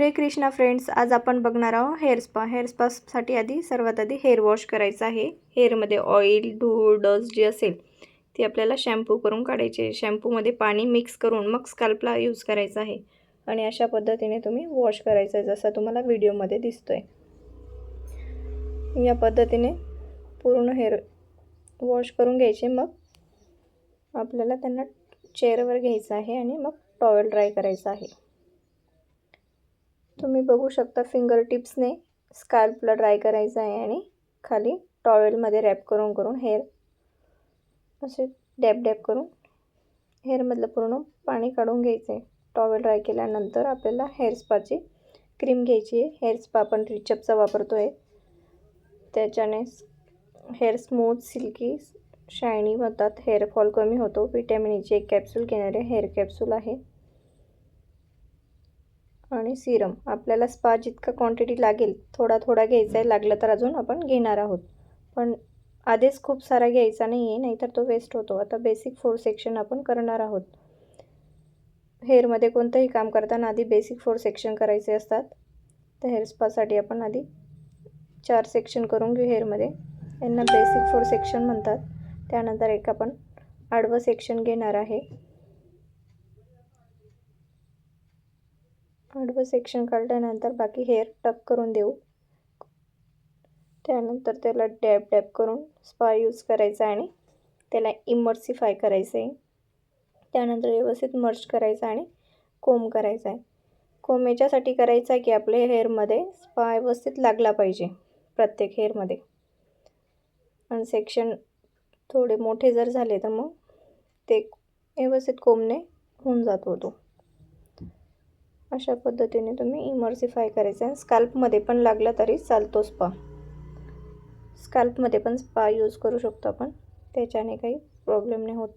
हरे कृष्णा फ्रेंड्स आज आपण बघणार आहोत हेअर स्पा. हेअर स्पासाठी आधी सर्वात आधी हेअर वॉश करायचं आहे. हेअरमध्ये ऑइल धूळ डस्ट जी असेल ती आपल्याला शॅम्पू करून काढायची. शॅम्पूमध्ये पाणी मिक्स करून मग स्काल्पला यूज करायचं आहे. आणि अशा पद्धतीने तुम्ही वॉश करायचं आहे जसं तुम्हाला व्हिडिओमध्ये दिसतो आहे या पद्धतीने पूर्ण हेअर वॉश करून घ्यायचे. मग आपल्याला त्यांना चेअरवर घ्यायचं आहे आणि मग टॉवेल ड्राय करायचं आहे. तुम्ही बघू शकता फिंगर टिप्सने स्काल्पला ड्राय करायचं आहे आणि खाली टॉवेलमध्ये रॅप करून करून हेअर असे डॅप डॅप करून हेअरमधलं पूर्ण पाणी काढून घ्यायचं आहे टॉवेल ड्राय केल्यानंतर आपल्याला हेअर स्पाची क्रीम घ्यायची आहे. हेअर स्पा आपण रिचअपचा वापरतो आहे त्याच्याने हेअर स्मूथ सिल्की शायनी होतात. हेअरफॉल कमी होतो. विटॅमिन ईची e एक कॅप्सूल घेणारे हेअर कॅप्सूल आहे. आणि सिरम. आपल्याला स्पा जितका क्वांटिटी लागेल थोडा थोडा घ्यायचा आहे लागलं तर अजून आपण घेणार आहोत. पण आधीच खूप सारा घ्यायचा नाही आहे नाहीतर तो वेस्ट होतो. आता बेसिक फोर सेक्शन आपण करणार आहोत. हेअरमध्ये कोणतंही काम करताना आधी बेसिक फोर सेक्शन करायचे असतात. तर हेअर स्पासाठी आपण आधी चार सेक्शन करून घेऊ हेअरमध्ये यांना बेसिक फोर सेक्शन म्हणतात. त्यानंतर एक आपण आडवं सेक्शन घेणार आहे. आडवं सेक्शन काढल्यानंतर बाकी हेअर टक करून देऊ. त्यानंतर त्याला डॅप डॅप करून स्पा यूज करायचा आणि त्याला इमर्सिफाय करायचं आहे. त्यानंतर व्यवस्थित मर्च करायचं आणि कोम करायचा आहे. कोम याच्यासाठी करायचा आहे की आपल्या हेअरमध्ये स्पा व्यवस्थित लागला पाहिजे प्रत्येक हेअरमध्ये आणि सेक्शन थोडे मोठे जर झाले तर मग ते व्यवस्थित कोमने होऊन जातो तो अशा पद्धतीने तुम्ही इमर्सिफाय करायचं. आहे स्काल्पमध्ये पण लागला तरी चालतो स्पा स्काल्पमध्ये पण स्पा यूज करू शकतो आपण. त्याच्याने काही प्रॉब्लेम नाही होत.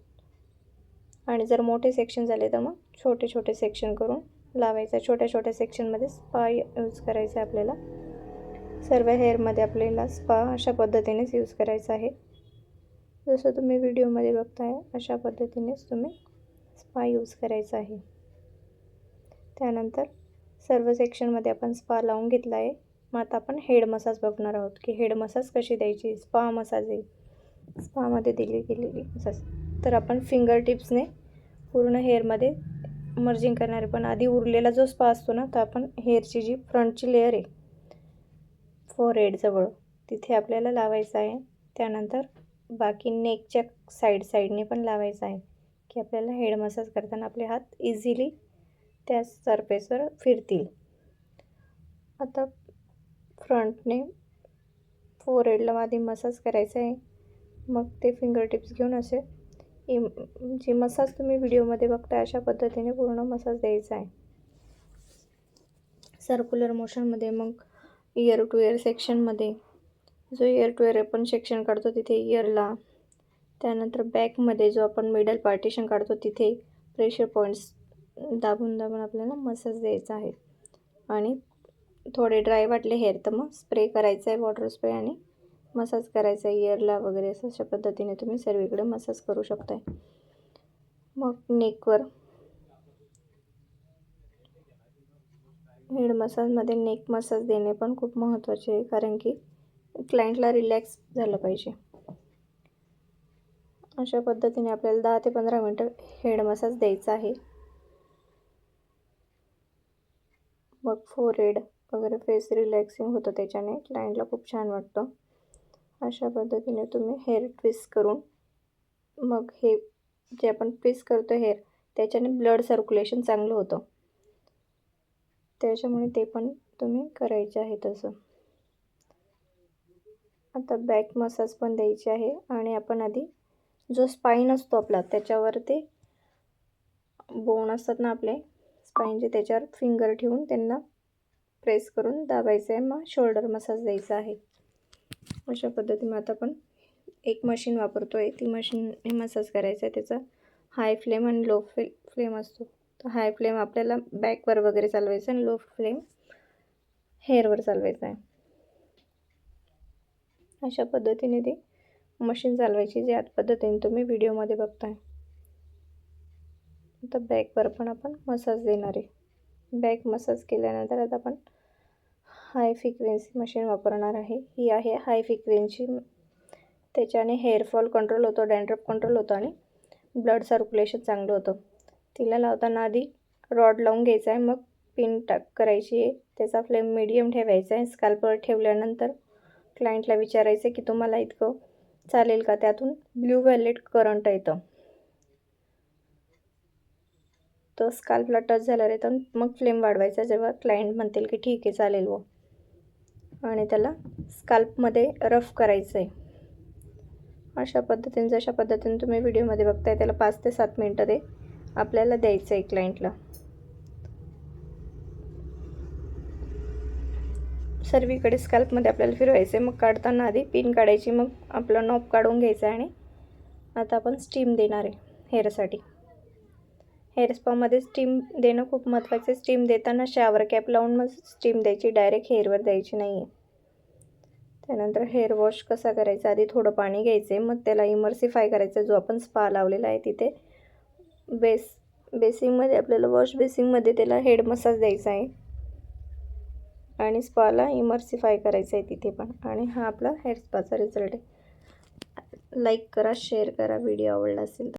आणि जर मोठे सेक्शन झाले तर मग छोटे छोटे सेक्शन करून लावायचं. छोट्या छोट्या सेक्शनमध्ये स्पा यूज करायचा आहे आपल्याला. सर्व हेअरमध्ये आपल्याला स्पा अशा पद्धतीनेच यूज करायचा आहे. जसं तुम्ही व्हिडिओमध्ये बघताय अशा पद्धतीनेच तुम्ही स्पा यूज करायचा आहे. त्यानंतर सर्व सेक्शनमध्ये आपण स्पा लावून घेतला आहे. मग आता आपण हेड मसाज बघणार आहोत की हेड मसाज कशी द्यायची? स्पा मसाज आहे. स्पामध्ये दिली गेलेली मसाज तर आपण फिंगर टिप्सने पूर्ण हेअरमध्ये मर्जिंग करणार आहे पण आधी उरलेला जो स्पा असतो ना तर आपण हेअरची जी फ्रंटची लेअर आहे फोर हेडजवळ तिथे आपल्याला लावायचं आहे. त्यानंतर बाकी नेकच्या साईड साईडने पण लावायचं आहे की आपल्याला हेड मसाज करताना आपले हात इझिली त्या सरफेसवर फिरतील. आता फ्रंटने फोर हेडला आधी मसाज करायचा आहे. मग ते फिंगर टिप्स घेऊन असे इम जी मसाज तुम्ही व्हिडिओमध्ये बघता अशा पद्धतीने पूर्ण मसाज द्यायचा आहे. सर्क्युलर मोशनमध्ये मग इयर टू इयर सेक्शनमध्ये जो इयर टू इयर आपण सेक्शन काढतो तिथे इयरला त्यानंतर बॅकमध्ये जो आपण मिडल पार्टिशन काढतो तिथे प्रेशर पॉईंट्स दाबून दाबून आपल्याला मसाज द्यायचा आहे. आणि थोडे ड्राय वाटले हेअर तर मग स्प्रे करायचा आहे वॉटर स्प्रे आणि मसाज करायचा आहे. इयरला वगैरे असं अशा पद्धतीने तुम्ही सर्वीकडे मसाज करू शकताय. मग नेकवर हेड मसाजमध्ये नेक मसाज देणे पण खूप महत्त्वाचे आहे कारण की क्लायंटला रिलॅक्स झालं पाहिजे. अशा पद्धतीने आपल्याला दहा ते पंधरा मिनटं हेड मसाज द्यायचा आहे. मग फोरहेड वगैरे फेस रिलॅक्सिंग होतं त्याच्याने. क्लायंटला खूप छान वाटतं. अशा पद्धतीने तुम्ही हेअर ट्विस्ट करून मग हे जे आपण ट्विस्ट करतो हेअर त्याच्याने ब्लड सर्क्युलेशन चांगलं होतं. त्याच्यामुळे ते पण तुम्ही करायचे आहे तसं. आता बॅक मसाज पण द्यायची आहे आणि आपण आधी जो स्पाईन असतो आपला त्याच्यावर ते बोन असतात ना आपले स्पाईनचे त्याच्यावर फिंगर ठेवून त्यांना प्रेस करून दाबायचं आहे. मग शोल्डर मसाज द्यायचा आहे. अशा पद्धतीने आता आपण एक मशीन वापरतो आहे ती मशीनने मसाज करायचा आहे. त्याचा हाय फ्लेम आणि लो फ्ले फ्लेम असतो. तर हाय फ्लेम आपल्याला बॅकवर वगैरे चालवायचं आणि लो फ्लेम हेअरवर चालवायचा आहे. अशा पद्धतीने ती मशीन चालवायची. ज्या पद्धतीने तुम्ही व्हिडिओमध्ये बघताय. आता बॅकवर पण आपण मसाज देणार आहे. बॅक मसाज केल्यानंतर आता आपण हाय फ्रिक्वेन्सी मशीन वापरणार आहे. ही आहे हाय फ्रिक्वेन्सी त्याच्याने हेअरफॉल कंट्रोल होतो डॅन्ड्रफ कंट्रोल होतो आणि ब्लड सर्क्युलेशन चांगलं होतं. तिला लावताना आधी रॉड लावून घ्यायचा आहे. मग पिन टाक करायची आहे. त्याचा फ्लेम मिडियम ठेवायचा आहे. स्काल्पवर ठेवल्यानंतर क्लायंटला विचारायचं की तुम्हाला इतकं चालेल का? त्यातून ब्ल्यू व्हॅलेट करंट येतं. तो स्काल्पला टच झाला रे तर मग फ्लेम वाढवायचा. जेव्हा क्लायंट म्हणतील की ठीक आहे चालेल व आणि त्याला स्काल्पमध्ये रफ करायचं आहे अशा पद्धतीने जशा पद्धतीने तुम्ही व्हिडिओमध्ये बघताय त्याला पाच ते सात मिनटं ते आपल्याला द्यायचं आहे क्लायंटला सर्वीकडे स्काल्पमध्ये आपल्याला फिरवायचं आहे मग काढताना आधी पिन काढायची मग आपलं नॉप काढून घ्यायचं आहे आणि आता आपण स्टीम देणार आहे हेअरसाठी हेअर स्पामध्ये स्टीम देणं खूप महत्त्वाचं आहे. स्टीम देताना शावर कॅप लावून मग स्टीम द्यायची. डायरेक्ट हेअरवर द्यायची नाही आहे त्यानंतर हेअर वॉश कसा करायचा? आधी थोडं पाणी घ्यायचं आहे मग त्याला इमर्सिफाय करायचा. जो आपण स्पा लावलेला आहे तिथे. बेस बेसिंगमध्ये आपल्याला वॉश बेसिंगमध्ये त्याला हेड मसाज द्यायचा आहे. आणि स्पाला इमर्सिफाय करायचं आहे तिथे पण. आणि हा आपला हेअर स्पाचा रिझल्ट आहे. लाईक करा शेअर करा. व्हिडिओ आवडला असेल तर.